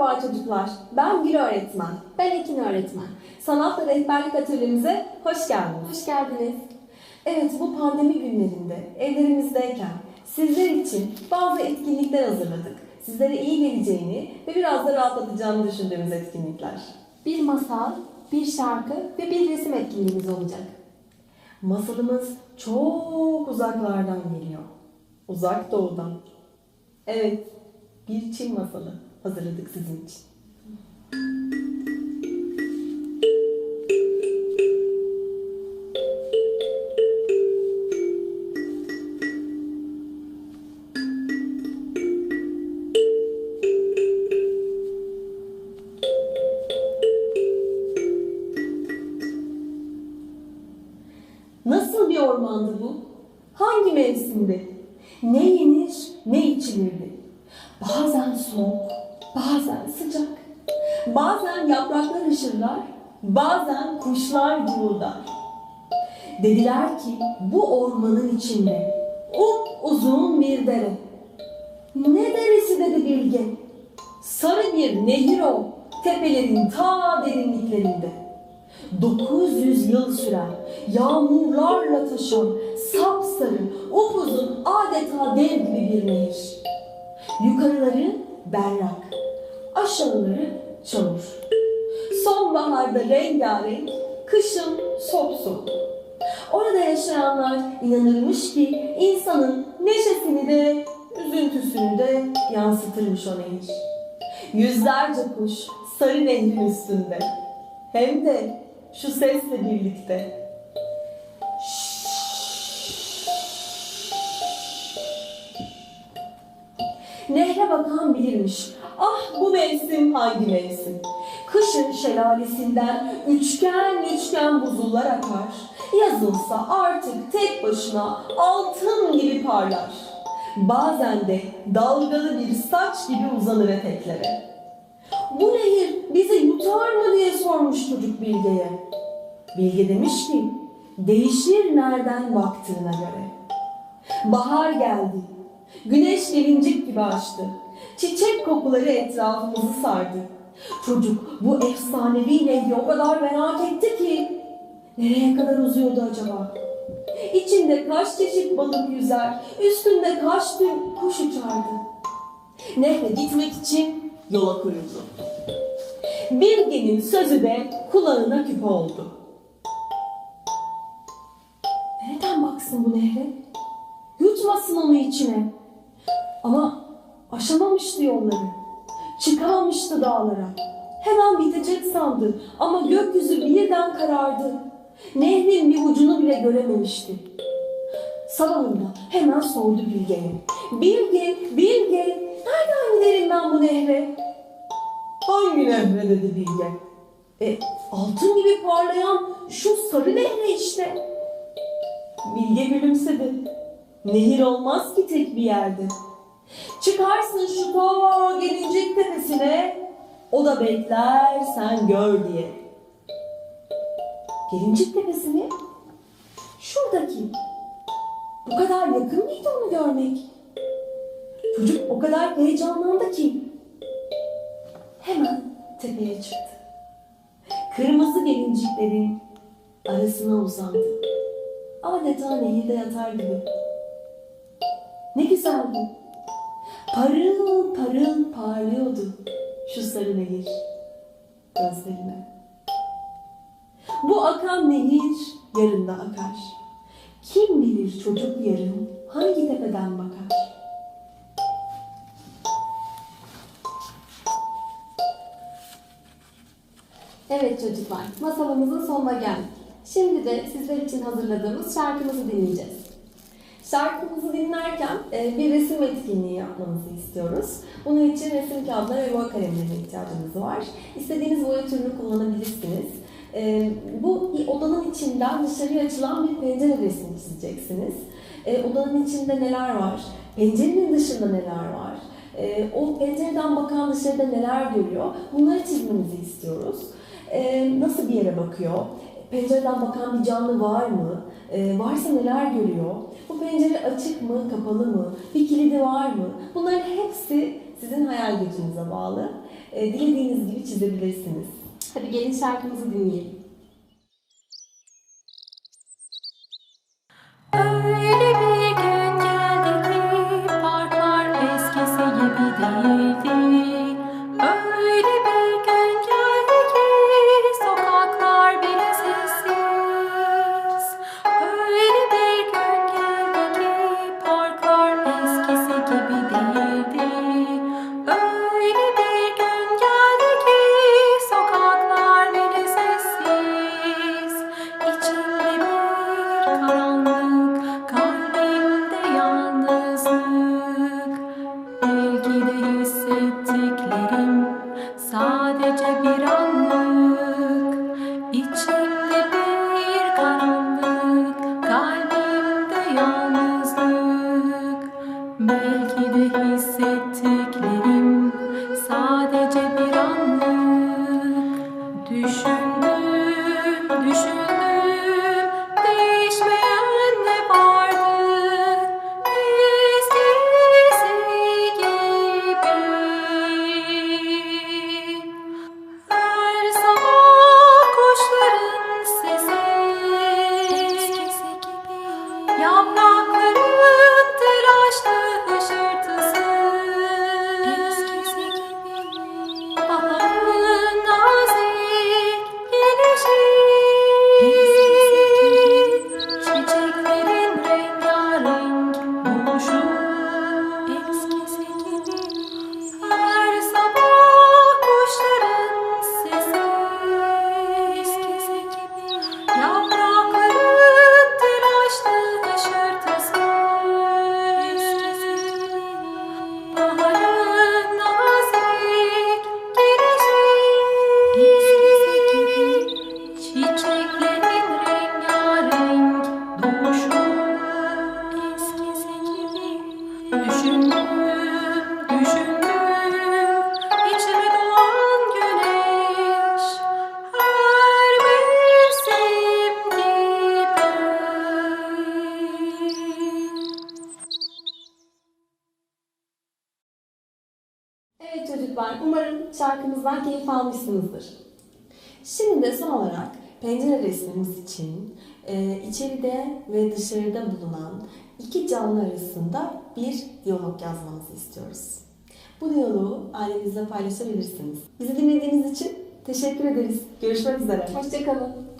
Merhaba çocuklar, ben Gül öğretmen. Ben Ekin öğretmen. Sanatla rehberlik atölyemize hoş geldiniz. Hoş geldiniz. Evet, bu pandemi günlerinde evlerimizdeyken sizler için bazı etkinlikler hazırladık. Sizlere iyi geleceğini ve biraz da rahatlatacağını düşündüğümüz etkinlikler. Bir masal, bir şarkı ve bir resim etkinliğimiz olacak. Masalımız çok uzaklardan geliyor. Uzak doğudan. Evet, bir Çin masalı hazırladık sizin için. Nasıl bir ormandı bu? Hangi mevsimdi? Ne yenir, ne içilirdi? Bazen soğuk, bazen sıcak. Bazen yapraklar ışırlar, bazen kuşlar guğdar. Dediler ki bu ormanın içinde uzun bir dere. Ne deresi dedi bilge. Sarı bir nehir o, tepelerin ta derinliklerinde. 900 yıl süren, yağmurlarla taşan, sapsarı, upuzun adeta dev gibi bir nehir. Yukarıları berrak, aşağıları çamur. Sonbaharda rengarenk, kışın sopsuk. Orada yaşayanlar inanırmış ki insanın neşesini de üzüntüsünü de yansıtırmış o nehir. Yüzlerce kuş sarı nehrin üstünde. Hem de şu sesle birlikte. Nehre bakan bilirmiş. Ah bu mevsim hangi mevsim? Kışın şelalesinden üçgen üçgen buzullar akar. Yazınsa artık tek başına altın gibi parlar. Bazen de dalgalı bir saç gibi uzanır eteklere. Bu nehir bizi yutar mı diye sormuş çocuk Bilge'ye. Bilge demiş ki, değişir nereden baktığına göre. Bahar geldi. Güneş gelincik gibi açtı. Çiçek kokuları etrafımızı sardı. Çocuk bu efsanevi nehri o kadar merak etti ki nereye kadar uzuyordu acaba? İçinde kaç çeşit balık yüzer, üstünde kaç tür kuş uçardı. Nehre gitmek için yola koyuldu. Bilge'nin sözü de kulağına küpe oldu. Nereden baksın bu nehre? Yutmasın onu içine. Ama aşamamıştı yolları. Çıkamamıştı dağlara. Hemen bitecek sandı ama gökyüzü birden karardı. Nehrin bir ucunu bile görememişti. Sabahında hemen sordu Bilge'ye. Bilge, Bilge, nereden giderim ben bu nehre? Hangi nehre dedi Bilge. E, altın gibi parlayan şu sarı nehre işte. Bilge gülümsedi. Nehir olmaz ki tek bir yerde. Çıkarsın şu ta gelincik tepesine, o da bekler sen gör diye. Gelincik tepesi mi? Şuradaki. Bu kadar yakın mıydı onu görmek? Çocuk o kadar heyecanlandı ki hemen tepeye çıktı. Kırmızı gelinciklerin arasına uzandı. Adeta nehirde yatar gibi. Ne güzeldi. Parıl parıl parlıyordu şu sarı nehir gözlerine. Bu akan nehir yarın da akar. Kim bilir çocuk yarın hangi tepeden bakar? Evet çocuklar, masalımızın sonuna geldik. Şimdi de sizler için hazırladığımız şarkımızı dinleyeceğiz. Şarkımızı dinlerken e, bir resim etkinliği yapmanızı istiyoruz. Bunun için resim kağıdına ve boya kalemlerine ihtiyacınız var. İstediğiniz boya türünü kullanabilirsiniz. E, Bu odanın içinden dışarıya açılan bir pencere resmi çizeceksiniz. E, Odanın içinde neler var? Pencerenin dışında neler var? O pencereden bakan dışarıda neler görüyor? Bunları çizmenizi istiyoruz. Nasıl bir yere bakıyor? Pencereden bakan bir canlı var mı? Varsa neler görüyor? Bu pencere açık mı, kapalı mı? Bir kilidi var mı? Bunların hepsi sizin hayal gücünüze bağlı. e, dilediğiniz gibi çizebilirsiniz. Hadi gelin şarkımızı dinleyelim. Öyle bir me. Evet çocuklar, umarım şarkımızdan keyif almışsınızdır. Şimdi de son olarak pencere için e, içeride ve dışarıda bulunan iki canlı arasında bir diyalog yazmanızı istiyoruz. Bu diyaloğu ailenizle paylaşabilirsiniz. Bizi dinlediğiniz için teşekkür ederiz. Görüşmek üzere. Hoşçakalın.